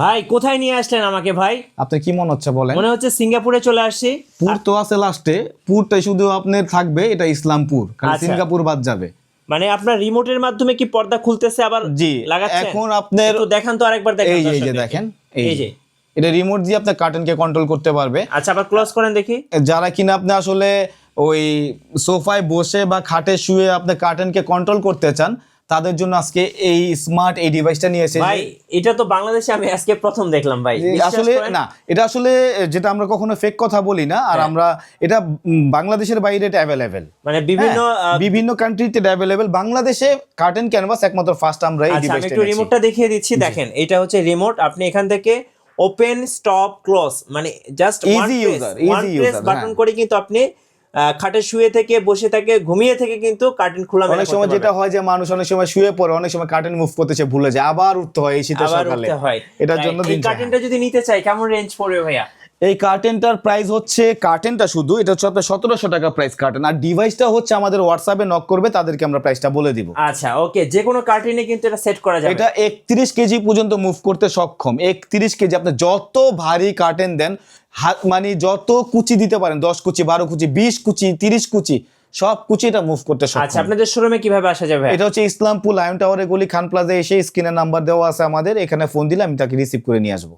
ভাই কোথায় নিয়ে আসলেন আমাকে ভাই? আপনি কি মনে হচ্ছে বলেন? মনে হচ্ছে সিঙ্গাপুরে চলে আসছি। পুর তো আছে লাস্টে। পুরটাই শুধু আপনার থাকবে এটা ইসলামপুর। খালি আচ্ছা। সিঙ্গাপুর বাদ যাবে। মানে আপনার রিমোটের মাধ্যমে কি পর্দা খুলতেছে আবার জি লাগাচ্ছেন? এখন আপনার দেখান তো আরেকবার দেখান এই যে এই যে দেখেন এই যে। এটা রিমোট দিয়ে আপনার কার্টেনকে কন্ট্রোল করতে পারবে। আচ্ছা আবার ক্লোজ করেন দেখি। যারা কিনা আপনি আসলে ওই সোফায় বসে বা খাটে শুয়ে আপনি কার্টেনকে কন্ট্রোল করতে চান তাদের জন্য আজকে এই স্মার্ট এই ডিভাইসটা নিয়ে এসেছে ভাই এটা তো বাংলাদেশে আমি আজকে প্রথম দেখলাম ভাই। আসলে না এটা আসলে যেটা আমরা কখনো ফেক কথা বলি না আর হ্যাঁ। আমরা এটা বাংলাদেশের বাইরে এটা অ্যাভেলেবেল মানে বিভিন্ন বিভিন্ন কান্ট্রিতে এটা অ্যাভেলেবেল বাংলাদেশে কার্টেন ক্যানভাস একমাত্র ফার্স্ট আমরা এই আচ্ছা আমি ডিভাইসটা একটু রিমোটটা দেখিয়ে দিচ্ছি দেখেন এটা হচ্ছে রিমোট আপনি এখান থেকে ওপেন স্টপ ক্লোজ মানে just press user, one press button হ্যাঁ। করে কিন্তু আপনি খাটে শুয়ে থেকে বসে থাকে ঘুমিয়ে থেকে কিন্তু কার্টেন খোলা অনেক সময় যেটা হয়। যে মানুষ অনেক সময় শুয়ে পড়ে অনেক সময় কার্টেন মুভ করতে সে ভুলে যায় আবার উঠতে হয় এই শীতের সকালে। হয়। এটার জন্য। কার্টেনটা যদি নিতে চাই কেমন রেঞ্জ পড়বে ভাইয়া? এই কার্টেনটার প্রাইস হচ্ছে কার্টেনটা শুধু এটা হচ্ছে আপনার সতেরোশো টাকা প্রাইস কার্টেন আর ডিভাইসটা হচ্ছে আমাদের হোয়াটসঅ্যাপে নক করবে তাদেরকে আমরা প্রাইসটা বলে দিব। আচ্ছা ওকে যে কোনো কার্টেনে কিন্তু এটা সেট করা যাবে। এটা একত্রিশ কেজি পর্যন্ত মুভ করতে সক্ষম। একত্রিশ কেজি আপনি যত ভারী কার্টেন দেন হাত মানে যত কুচি দিতে পারেন দশ কুচি বারো কুচি বিশ কুচি তিরিশ কুচি সব কুচি এটা মুভ করতে আচ্ছা আপনাদের শোরুমে কীভাবে আসা যাবে এটা হচ্ছে ইসলামপুর লায়ন টাওয়ারে গলি খান প্লাজা এসে স্ক্রিনের নাম্বার দেওয়া আছে আমাদের। এখানে ফোন দিলে আমি তাকে রিসিভ করে নিয়ে আসব।